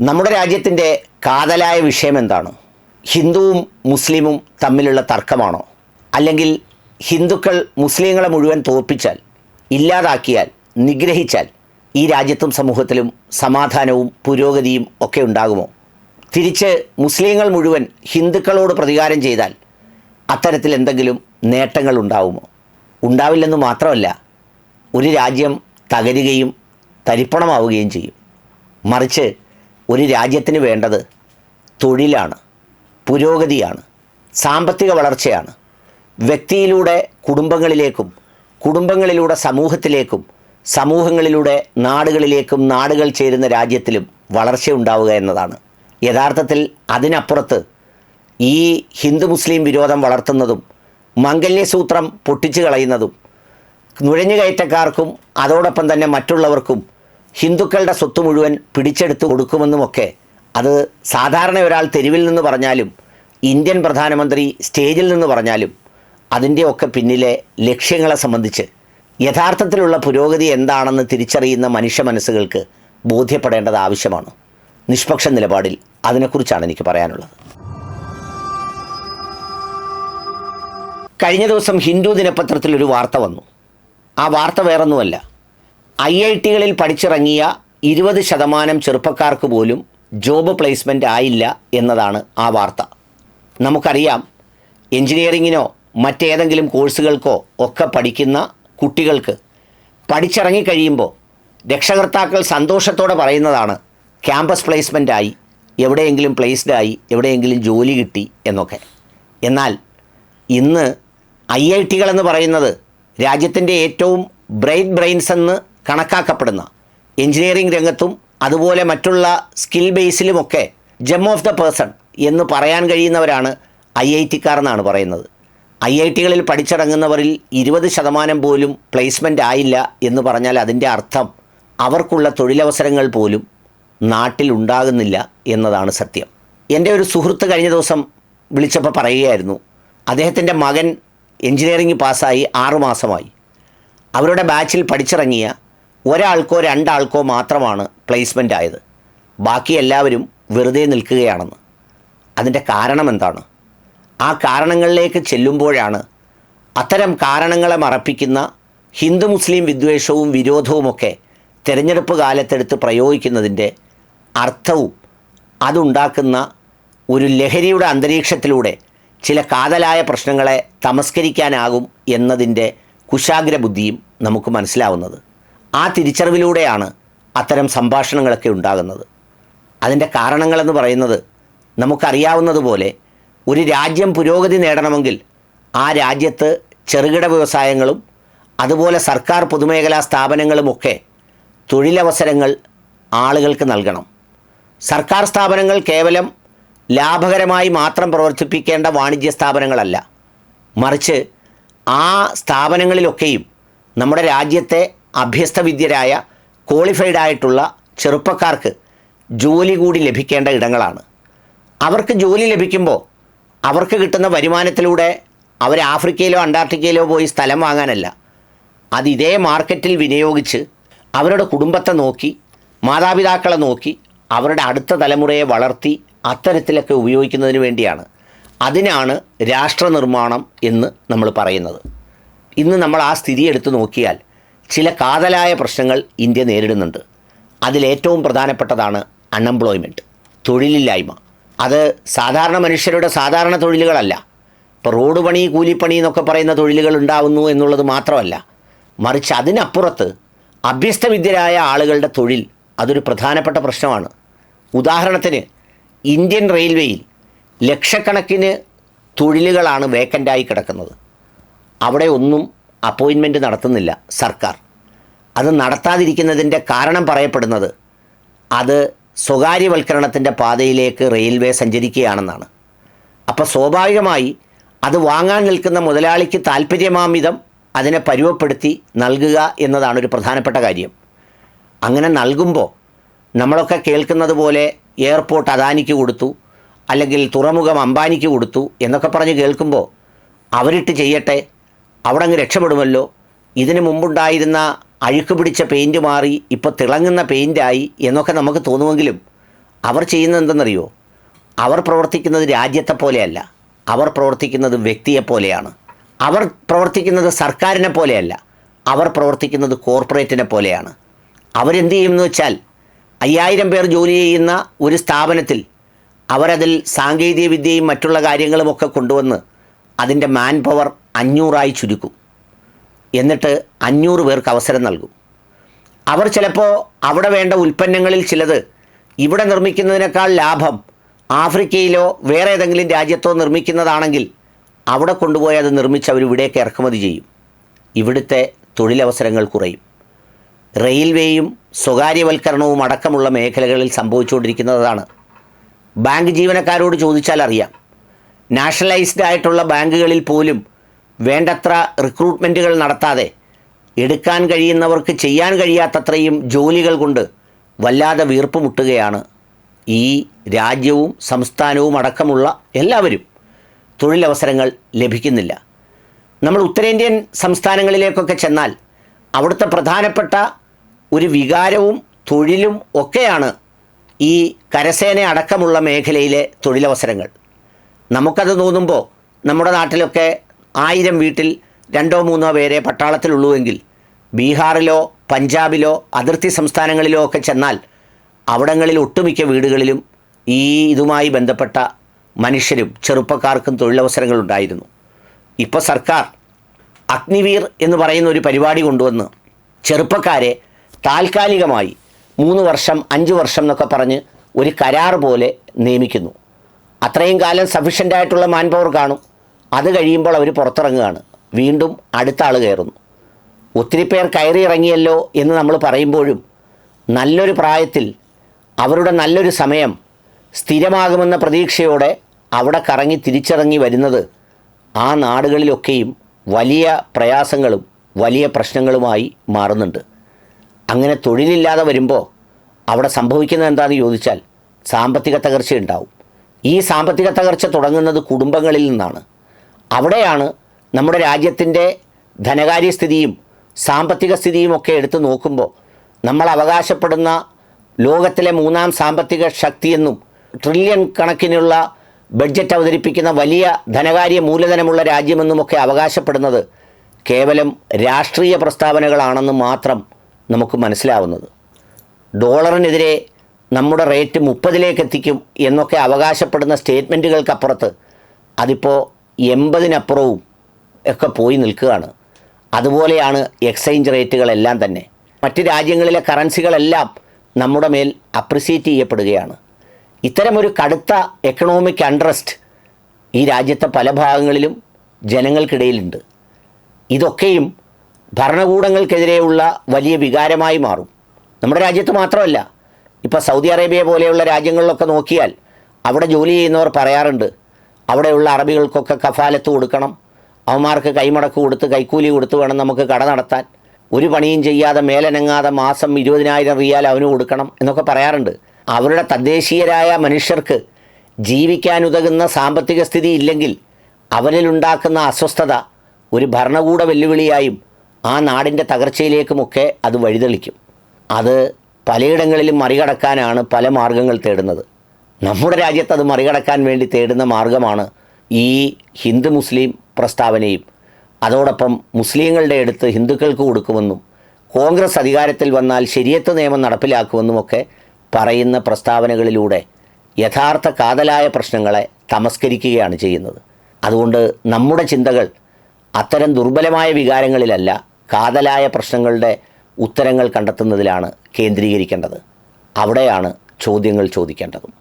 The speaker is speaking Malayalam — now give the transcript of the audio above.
നമ്മുടെ രാജ്യത്തിന്റെ കാതലായ വിഷയം എന്താണ് ഹിന്ദുവും മുസ്ലിമും തമ്മിലുള്ള തർക്കമാണോ? അല്ലെങ്കിൽ ഹിന്ദുക്കൾ മുസ്ലിങ്ങളെ മുഴുവൻ തോൽപ്പിച്ചാൽ ഇല്ലാതാക്കിയാൽ നിഗ്രഹിച്ചാൽ ഈ രാജ്യത്തും സമൂഹത്തിലും സമാധാനവും പുരോഗതിയും ഒക്കെ ഉണ്ടാകുമോ? തിരിച്ച് മുസ്ലിങ്ങൾ മുഴുവൻ ഹിന്ദുക്കളോട് പ്രതികാരം ചെയ്താൽ അത്തരത്തിൽ എന്തെങ്കിലും നേട്ടങ്ങൾ ഉണ്ടാവുമോ? ഉണ്ടാവില്ലെന്ന് മാത്രമല്ല ഒരു രാജ്യം തകരുകയും തരിപ്പണമാവുകയും ചെയ്യും. മറിച്ച് ഒരു രാജ്യത്തിന് വേണ്ടത് തൊഴിലാണ് പുരോഗതിയാണ് സാമ്പത്തിക വളർച്ചയാണ്. വ്യക്തിയിലൂടെ കുടുംബങ്ങളിലേക്കും കുടുംബങ്ങളിലൂടെ സമൂഹത്തിലേക്കും സമൂഹങ്ങളിലൂടെ നാടുകളിലേക്കും നാടുകൾ ചേരുന്ന രാജ്യത്തിലും വളർച്ച ഉണ്ടാവുക എന്നതാണ്. യഥാർത്ഥത്തിൽ അതിനപ്പുറത്ത് ഈ ഹിന്ദു മുസ്ലിം വിരോധം വളർത്തുന്നതും മംഗല്യസൂത്രം പൊട്ടിച്ചു കളയുന്നതും നുഴഞ്ഞുകയറ്റക്കാർക്കും അതോടൊപ്പം തന്നെ മറ്റുള്ളവർക്കും ഹിന്ദുക്കളുടെ സ്വത്ത് മുഴുവൻ പിടിച്ചെടുത്ത് കൊടുക്കുമെന്നുമൊക്കെ അത് സാധാരണ ഒരാൾ തെരുവിൽ നിന്ന് പറഞ്ഞാലും ഇന്ത്യൻ പ്രധാനമന്ത്രി സ്റ്റേജിൽ നിന്ന് പറഞ്ഞാലും അതിന്റെയൊക്കെ പിന്നിലെ ലക്ഷ്യങ്ങളെ സംബന്ധിച്ച് യഥാർത്ഥത്തിലുള്ള പുരോഗതി എന്താണെന്ന് തിരിച്ചറിയുന്ന മനുഷ്യ മനസ്സുകൾക്ക് ബോധ്യപ്പെടേണ്ടത് ആവശ്യമാണ്. നിഷ്പക്ഷ നിലപാടിൽ അതിനെക്കുറിച്ചാണ് എനിക്ക് പറയാനുള്ളത്. കഴിഞ്ഞ ദിവസം ഹിന്ദു ദിനപത്രത്തിൽ ഒരു വാർത്ത വന്നു. ആ വാർത്ത വേറൊന്നുമല്ല. ഐ ഐ ടികളിൽ പഠിച്ചിറങ്ങിയ ഇരുപത് ശതമാനം ചെറുപ്പക്കാർക്ക് പോലും ജോബ് പ്ലേസ്മെന്റ് ആയില്ല എന്നതാണ് ആ വാർത്ത. നമുക്കറിയാം എഞ്ചിനീയറിങ്ങിനോ മറ്റേതെങ്കിലും കോഴ്സുകൾക്കോ ഒക്കെ പഠിക്കുന്ന കുട്ടികൾക്ക് പഠിച്ചിറങ്ങിക്കഴിയുമ്പോൾ രക്ഷകർത്താക്കൾ സന്തോഷത്തോടെ പറയുന്നതാണ് ക്യാമ്പസ് പ്ലേസ്മെന്റ് ആയി എവിടെയെങ്കിലും പ്ലേസ്ഡ് ആയി എവിടെയെങ്കിലും ജോലി കിട്ടി എന്നൊക്കെ. എന്നാൽ ഇന്ന് ഐ ഐ ടികളെന്ന് പറയുന്നത് രാജ്യത്തിന്റെ ഏറ്റവും ബ്രെയിൻ ബ്രെയിൻസ് എന്ന് കണക്കാക്കപ്പെടുന്ന എഞ്ചിനീയറിംഗ് രംഗത്തും അതുപോലെ മറ്റുള്ള സ്കിൽ ബേസിലുമൊക്കെ ജം ഓഫ് ദ പേഴ്സൺ എന്ന് പറയാൻ കഴിയുന്നവരാണ് ഐ ഐ ടിക്കാർ എന്നാണ് പറയുന്നത്. ഐ ഐ ടികളിൽ പഠിച്ചിറങ്ങുന്നവരിൽ ഇരുപത് ശതമാനം പോലും പ്ലേസ്മെന്റ് ആയില്ല എന്ന് പറഞ്ഞാൽ അതിന്റെ അർത്ഥം അവർക്കുള്ള തൊഴിലവസരങ്ങൾ പോലും നാട്ടിലുണ്ടാകുന്നില്ല എന്നതാണ് സത്യം. എന്റെ ഒരു സുഹൃത്ത് കഴിഞ്ഞ ദിവസം വിളിച്ചപ്പോൾ പറയുകയായിരുന്നു അദ്ദേഹത്തിന്റെ മകൻ എഞ്ചിനീയറിംഗ് പാസ്സായി ആറുമാസമായി അവരുടെ ബാച്ചിൽ പഠിച്ചിറങ്ങിയ ഒരാൾക്കോ രണ്ടാൾക്കോ മാത്രമാണ് പ്ലേസ്മെന്റ് ആയത്. ബാക്കി എല്ലാവരും വെറുതെ നിൽക്കുകയാണെന്ന്. അതിന്റെ കാരണം എന്താണ്? ആ കാരണങ്ങളിലേക്ക് ചെല്ലുമ്പോഴാണ് അത്തരം കാരണങ്ങളെ മറപ്പിക്കുന്ന ഹിന്ദു മുസ്ലിം വിദ്വേഷവും വിരോധവുമൊക്കെ തിരഞ്ഞെടുപ്പ് കാലത്തെടുത്ത് പ്രയോഗിക്കുന്നതിന്റെ അർത്ഥവും അതുണ്ടാക്കുന്ന ഒരു ലഹരിയുടെ അന്തരീക്ഷത്തിലൂടെ ചില കാതലായ പ്രശ്നങ്ങളെ തമസ്കരിക്കാനാകും എന്നതിന്റെ കുശാഗ്ര ബുദ്ധിയും നമുക്ക് മനസ്സിലാവുന്നത്. ആ തിരിച്ചറിവിലൂടെയാണ് അത്തരം സംഭാഷണങ്ങളൊക്കെ ഉണ്ടാകുന്നത്. അതിന്റെ കാരണങ്ങളെന്ന് പറയുന്നത് നമുക്കറിയാവുന്നതുപോലെ ഒരു രാജ്യം പുരോഗതി നേടണമെങ്കിൽ ആ രാജ്യത്ത് ചെറുകിട വ്യവസായങ്ങളും അതുപോലെ സർക്കാർ പൊതുമേഖലാ സ്ഥാപനങ്ങളുമൊക്കെ തൊഴിലവസരങ്ങൾ ആളുകൾക്ക് നൽകണം. സർക്കാർ സ്ഥാപനങ്ങൾ കേവലം ലാഭകരമായി മാത്രം പ്രവർത്തിപ്പിക്കേണ്ട വാണിജ്യ സ്ഥാപനങ്ങളല്ല. മറിച്ച് ആ സ്ഥാപനങ്ങളിലൊക്കെയും നമ്മുടെ രാജ്യത്തെ അഭ്യസ്തവിദ്യരായ ക്വാളിഫൈഡ് ആയിട്ടുള്ള ചെറുപ്പക്കാർക്ക് ജോലി കൂടി ലഭിക്കേണ്ട ഇടങ്ങളാണ്. അവർക്ക് ജോലി ലഭിക്കുമ്പോൾ അവർക്ക് കിട്ടുന്ന വരുമാനത്തിലൂടെ അവർ ആഫ്രിക്കയിലോ അന്റാർട്ടിക്കയിലോ പോയി സ്ഥലം വാങ്ങാനല്ല. അത് ഇതേ മാർക്കറ്റിൽ വിനിയോഗിച്ച് അവരുടെ കുടുംബത്തെ നോക്കി മാതാപിതാക്കളെ നോക്കി അവരുടെ അടുത്ത തലമുറയെ വളർത്തി അത്തരത്തിലൊക്കെ ഉപയോഗിക്കുന്നതിന് വേണ്ടിയാണ്. അതിനാണ് രാഷ്ട്രനിർമ്മാണം എന്ന് നമ്മൾ പറയുന്നത്. ഇന്ന് നമ്മൾ ആ സ്ഥിതി എടുത്തു നോക്കിയാൽ ചില കാതലായ പ്രശ്നങ്ങൾ ഇന്ത്യ നേരിടുന്നുണ്ട്. അതിലേറ്റവും പ്രധാനപ്പെട്ടതാണ് അൺഎംപ്ലോയ്മെന്റ് തൊഴിലില്ലായ്മ. അത് സാധാരണ മനുഷ്യരുടെ സാധാരണ തൊഴിലുകളല്ല. ഇപ്പോൾ റോഡ് പണി കൂലിപ്പണി എന്നൊക്കെ പറയുന്ന തൊഴിലുകൾ ഉണ്ടാവുന്നു എന്നുള്ളത് മാത്രമല്ല. മറിച്ച് അതിനപ്പുറത്ത് അഭ്യസ്തവിദ്യരായ ആളുകളുടെ തൊഴിൽ അതൊരു പ്രധാനപ്പെട്ട പ്രശ്നമാണ്. ഉദാഹരണത്തിന് ഇന്ത്യൻ റെയിൽവേയിൽ ലക്ഷക്കണക്കിന് തൊഴിലുകളാണ് വേക്കന്റായി കിടക്കുന്നത്. അവിടെ ഒന്നും അപ്പോയിൻമെന്റ് നടത്തുന്നില്ല സർക്കാർ. അത് നടത്താതിരിക്കുന്നതിന്റെ കാരണം പറയപ്പെടുന്നത് അത് സ്വകാര്യവൽക്കരണത്തിന്റെ പാതയിലേക്ക് റെയിൽവേ സഞ്ചരിക്കുകയാണെന്നാണ്. അപ്പോൾ സ്വാഭാവികമായി അത് വാങ്ങാൻ നിൽക്കുന്ന മുതലാളിക്ക് താല്പര്യമാമിതം അതിനെ പരുവപ്പെടുത്തി നൽകുക എന്നതാണ് ഒരു പ്രധാനപ്പെട്ട കാര്യം. അങ്ങനെ നൽകുമ്പോൾ നമ്മളൊക്കെ കേൾക്കുന്നത് പോലെ എയർപോർട്ട് അദാനിക്ക് കൊടുത്തു അല്ലെങ്കിൽ തുറമുഖം അംബാനിക്ക് കൊടുത്തു എന്നൊക്കെ പറഞ്ഞ് കേൾക്കുമ്പോൾ അവരിട്ട് ചെയ്യട്ടെ അവിടെ അങ്ങ് രക്ഷപ്പെടുമല്ലോ. ഇതിനു മുമ്പുണ്ടായിരുന്ന അഴുക്ക് പിടിച്ച പെയിന്റ് മാറി ഇപ്പോൾ തിളങ്ങുന്ന പെയിന്റായി എന്നൊക്കെ നമുക്ക് തോന്നുമെങ്കിലും അവർ ചെയ്യുന്നത് എന്തെന്നറിയോ? അവർ പ്രവർത്തിക്കുന്നത് രാജ്യത്തെ പോലെയല്ല. അവർ പ്രവർത്തിക്കുന്നത് വ്യക്തിയെ പോലെയാണ്. അവർ പ്രവർത്തിക്കുന്നത് സർക്കാരിനെ പോലെയല്ല. അവർ പ്രവർത്തിക്കുന്നത് കോർപ്പറേറ്റിനെ പോലെയാണ്. അവരെന്ത് ചെയ്യുമെന്ന് വെച്ചാൽ അയ്യായിരം പേർ ജോലി ചെയ്യുന്ന ഒരു സ്ഥാപനത്തിൽ അവരതിൽ സാങ്കേതിക വിദ്യയും മറ്റുള്ള കാര്യങ്ങളുമൊക്കെ കൊണ്ടുവന്ന് അതിന്റെ മാൻ പവർ അഞ്ഞൂറായി ചുരുക്കും. എന്നിട്ട് അഞ്ഞൂറ് പേർക്ക് അവസരം നൽകും. അവർ ചിലപ്പോൾ അവിടെ വേണ്ട ഉൽപ്പന്നങ്ങളിൽ ചിലത് ഇവിടെ നിർമ്മിക്കുന്നതിനേക്കാൾ ലാഭം ആഫ്രിക്കയിലോ വേറെ ഏതെങ്കിലും രാജ്യത്തോ നിർമ്മിക്കുന്നതാണെങ്കിൽ അവിടെ കൊണ്ടുപോയി അത് നിർമ്മിച്ച് അവർ ഇവിടേക്ക് ഇറക്കുമതി ചെയ്യും. ഇവിടുത്തെ തൊഴിലവസരങ്ങൾ കുറയും. റെയിൽവേയും സ്വകാര്യവൽക്കരണവും അടക്കമുള്ള മേഖലകളിൽ സംഭവിച്ചുകൊണ്ടിരിക്കുന്നതാണ്. ബാങ്ക് ജീവനക്കാരോട് ചോദിച്ചാൽ അറിയാം. നാഷണലൈസ്ഡ് ആയിട്ടുള്ള ബാങ്കുകളിൽ പോലും വേണ്ടത്ര റിക്രൂട്ട്മെന്റുകൾ നടത്താതെ എടുക്കാൻ കഴിയുന്നവർക്ക് ചെയ്യാൻ കഴിയാത്തത്രയും ജോലികൾ കൊണ്ട് വല്ലാതെ വീർപ്പ് മുട്ടുകയാണ് ഈ രാജ്യവും സംസ്ഥാനവും അടക്കമുള്ള എല്ലാവരും തൊഴിലവസരങ്ങൾ ലഭിക്കുന്നില്ല. നമ്മൾ ഉത്തരേന്ത്യൻ സംസ്ഥാനങ്ങളിലേക്കൊക്കെ ചെന്നാൽ അവിടുത്തെ പ്രധാനപ്പെട്ട ഒരു വികാരവും തൊഴിലും ഒക്കെയാണ് ഈ കരസേന അടക്കമുള്ള മേഖലയിലെ തൊഴിലവസരങ്ങൾ. നമുക്കത് തോന്നുമ്പോൾ നമ്മുടെ നാട്ടിലൊക്കെ ആയിരം വീട്ടിൽ രണ്ടോ മൂന്നോ പേരെ പട്ടാളത്തിലുള്ളൂവെങ്കിൽ ബീഹാറിലോ പഞ്ചാബിലോ അതിർത്തി സംസ്ഥാനങ്ങളിലോ ഒക്കെ ചെന്നാൽ അവിടങ്ങളിൽ ഒട്ടുമിക്ക വീടുകളിലും ഈ ഇതുമായി ബന്ധപ്പെട്ട മനുഷ്യരും ചെറുപ്പക്കാർക്കും തൊഴിലവസരങ്ങൾ ഉണ്ടായിരുന്നു. ഇപ്പോൾ സർക്കാർ അഗ്നിവീർ എന്ന് പറയുന്ന ഒരു പരിപാടി കൊണ്ടുവന്ന് ചെറുപ്പക്കാരെ താൽക്കാലികമായി മൂന്ന് വർഷം അഞ്ച് വർഷം എന്നൊക്കെ പറഞ്ഞ് ഒരു കരാർ പോലെ നിയമിക്കുന്നു. അത്രയും കാലം സഫീഷ്യന്റ് ആയിട്ടുള്ള മാൻ പവർ കാണും. അത് കഴിയുമ്പോൾ അവർ പുറത്തിറങ്ങുകയാണ്. വീണ്ടും അടുത്ത ആൾ കയറുന്നു. ഒത്തിരി പേർ കയറി ഇറങ്ങിയല്ലോ എന്ന് നമ്മൾ പറയുമ്പോഴും നല്ലൊരു പ്രായത്തിൽ അവരുടെ നല്ലൊരു സമയം സ്ഥിരമാകുമെന്ന പ്രതീക്ഷയോടെ അവിടെ കറങ്ങി തിരിച്ചിറങ്ങി വരുന്നത് ആ നാടുകളിലൊക്കെയും വലിയ പ്രയാസങ്ങളും വലിയ പ്രശ്നങ്ങളുമായി മാറുന്നുണ്ട്. അങ്ങനെ തൊഴിലില്ലാതെ വരുമ്പോൾ അവിടെ സംഭവിക്കുന്നത് എന്താണെന്ന് ചോദിച്ചാൽ സാമ്പത്തിക തകർച്ച ഉണ്ടാവും ഈ സാമ്പത്തിക തകർച്ച തുടങ്ങുന്നത് കുടുംബങ്ങളിൽ നിന്നാണ്. അവിടെയാണ് നമ്മുടെ രാജ്യത്തിന്റെ ധനകാര്യ സ്ഥിതിയും സാമ്പത്തിക സ്ഥിതിയും ഒക്കെ എടുത്തു നോക്കുമ്പോൾ നമ്മൾ അവകാശപ്പെടുന്ന ലോകത്തിലെ മൂന്നാം സാമ്പത്തിക ശക്തിയെന്നും ട്രില്യൺ കണക്കിനുള്ള ബഡ്ജറ്റ് അവതരിപ്പിക്കുന്ന വലിയ ധനകാര്യ മൂലധനമുള്ള രാജ്യമെന്നുമൊക്കെ അവകാശപ്പെടുന്നത് കേവലം രാഷ്ട്രീയ പ്രസ്താവനകളാണെന്ന് മാത്രം നമുക്ക് മനസ്സിലാവുന്നത്. ഡോളറിനെതിരെ നമ്മുടെ റേറ്റ് മുപ്പതിലേക്ക് എത്തിക്കും എന്നൊക്കെ അവകാശപ്പെടുന്ന സ്റ്റേറ്റ്മെന്റുകൾക്കപ്പുറത്ത് അതിപ്പോൾ എൺപതിനപ്പുറവും ഒക്കെ പോയി നിൽക്കുകയാണ്. അതുപോലെയാണ് എക്സ്ചേഞ്ച് റേറ്റുകളെല്ലാം തന്നെ. മറ്റ് രാജ്യങ്ങളിലെ കറൻസികളെല്ലാം നമ്മുടെ മേൽ അപ്രിസിയേറ്റ് ചെയ്യപ്പെടുകയാണ്. ഇത്തരമൊരു കടുത്ത എക്കണോമിക് അൺട്രസ്റ്റ് ഈ രാജ്യത്തെ പല ഭാഗങ്ങളിലും ജനങ്ങൾക്കിടയിലുണ്ട്. ഇതൊക്കെയും ഭരണകൂടങ്ങൾക്കെതിരെയുള്ള വലിയ വികാരമായി മാറും. നമ്മുടെ രാജ്യത്ത് മാത്രമല്ല ഇപ്പോൾ സൗദി അറേബ്യ പോലെയുള്ള രാജ്യങ്ങളിലൊക്കെ നോക്കിയാൽ അവിടെ ജോലി ചെയ്യുന്നവർ പറയാറുണ്ട് അവിടെയുള്ള അറബികൾക്കൊക്കെ കഫാലത്ത് കൊടുക്കണം. അവന്മാർക്ക് കൈമടക്ക് കൊടുത്ത് കൈക്കൂലി കൊടുത്ത് വേണം നമുക്ക് കട നടത്താൻ. ഒരു പണിയും ചെയ്യാതെ മേലനങ്ങാതെ മാസം ഇരുപതിനായിരം റിയാൽ അവന് കൊടുക്കണം എന്നൊക്കെ പറയാറുണ്ട്. അവരുടെ തദ്ദേശീയരായ മനുഷ്യർക്ക് ജീവിക്കാനുതകുന്ന സാമ്പത്തിക സ്ഥിതി ഇല്ലെങ്കിൽ അവരിലുണ്ടാക്കുന്ന അസ്വസ്ഥത ഒരു ഭരണകൂട വെല്ലുവിളിയായും ആ നാടിന്റെ തകർച്ചയിലേക്കുമൊക്കെ അത് വഴിതെളിക്കും. അത് പലയിടങ്ങളിലും മറികടക്കാനാണ് പല മാർഗങ്ങൾ തേടുന്നത്. നമ്മുടെ രാജ്യത്ത് അത് മറികടക്കാൻ വേണ്ടി തേടുന്ന മാർഗമാണ് ഈ ഹിന്ദു മുസ്ലിം പ്രസ്താവനയും. അതോടൊപ്പം മുസ്ലിങ്ങളുടെ അടുത്ത് ഹിന്ദുക്കൾക്ക് കൊടുക്കുമെന്നും കോൺഗ്രസ് അധികാരത്തിൽ വന്നാൽ ശരിയത്ത് നിയമം നടപ്പിലാക്കുമെന്നുമൊക്കെ പറയുന്ന പ്രസ്താവനകളിലൂടെ യഥാർത്ഥ കാതലായ പ്രശ്നങ്ങളെ തമസ്കരിക്കുകയാണ് ചെയ്യുന്നത്. അതുകൊണ്ട് നമ്മുടെ ചിന്തകൾ അത്തരം ദുർബലമായ വികാരങ്ങളിലല്ല കാതലായ പ്രശ്നങ്ങളുടെ ഉത്തരങ്ങൾ കണ്ടെത്തുന്നതിലാണ് കേന്ദ്രീകരിക്കേണ്ടത്. അവിടെയാണ് ചോദ്യങ്ങൾ ചോദിക്കേണ്ടതും.